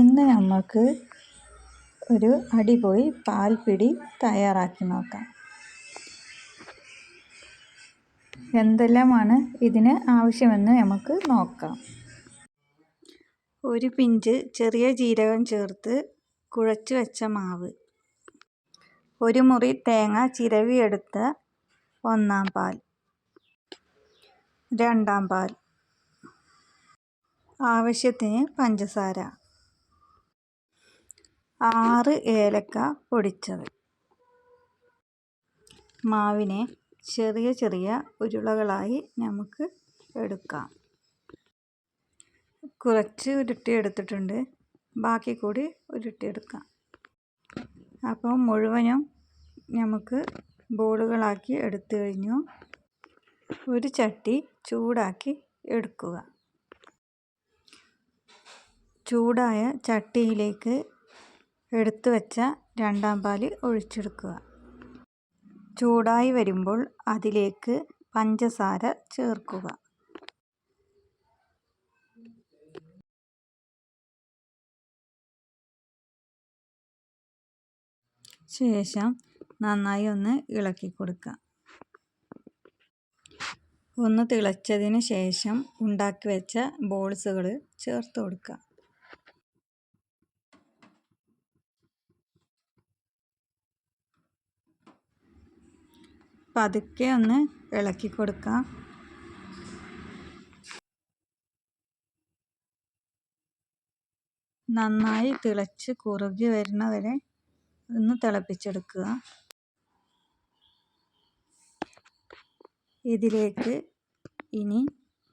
ഇന്ന് നമുക്ക് ഒരു അടിപൊളി പാൽപ്പിടി തയ്യാറാക്കി നോക്കാം. എന്തെല്ലാമാണ് ഇതിന് ആവശ്യമെന്ന് നമുക്ക് നോക്കാം. ഒരു പിഞ്ച് ചെറിയ ജീരകം ചേർത്ത് കുഴച്ച് വെച്ച മാവ്. ഒരു മുറി തേങ്ങ ചിരവിയെടുത്ത ഒന്നാം പാൽ. രണ്ടാം പാൽ. ആവശ്യത്തിന് പഞ്ചസാര. ആറ് ഏലക്ക പൊടിച്ചത്. മാവിനെ ചെറിയ ചെറിയ ഉരുളകളായി നമുക്ക് എടുക്കാം. കുറച്ച് ഉരുട്ടി എടുത്തിട്ടുണ്ട്. ബാക്കി കൂടി ഉരുട്ടിയെടുക്കാം അപ്പോൾ മുഴുവനും നമുക്ക് ബോളുകളാക്കി എടുത്തു കഴിഞ്ഞു. ഒരു ചട്ടി ചൂടാക്കി എടുക്കുക. ചൂടായ ചട്ടിയിലേക്ക് എടുത്തു വെച്ച രണ്ടാം പാൽ ഒഴിച്ചെടുക്കുക. ചൂടായി വരുമ്പോൾ അതിലേക്ക് പഞ്ചസാര ചേർക്കുക. ശേഷം നന്നായി ഒന്ന് ഇളക്കി കൊടുക്കുക. ഒന്ന് തിളച്ചതിന് ശേഷം ഉണ്ടാക്കി വെച്ച ബോൾസുകൾ ചേർത്ത് കൊടുക്കുക. പതുക്കെ ഒന്ന് ഇളക്കി കൊടുക്കാം. നന്നായി തിളച്ച് കുറുകി വരുന്നവരെ ഒന്ന് തിളപ്പിച്ചെടുക്കുക. ഇതിലേക്ക് ഇനി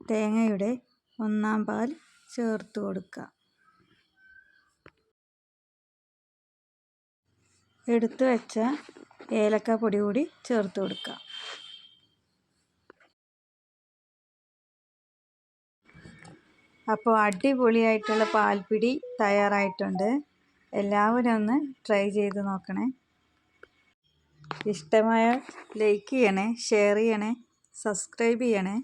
തേങ്ങയുടെ ഒന്നാം പാൽ ചേർത്ത് കൊടുക്കുക. എടുത്തു വെച്ച ഏലക്ക പൊടി കൂടി ചേർത്ത് കൊടുക്കുക. അപ്പോൾ അടിപൊളിയായിട്ടുള്ള പാൽപ്പിടി തയ്യാറായിട്ടുണ്ട്. എല്ലാവരും ഒന്ന് ട്രൈ ചെയ്ത് നോക്കണേ. ഇഷ്ടമായ ലൈക്ക് ചെയ്യണേ ഷെയർ ചെയ്യണേ സബ്സ്ക്രൈബ് ചെയ്യണേ.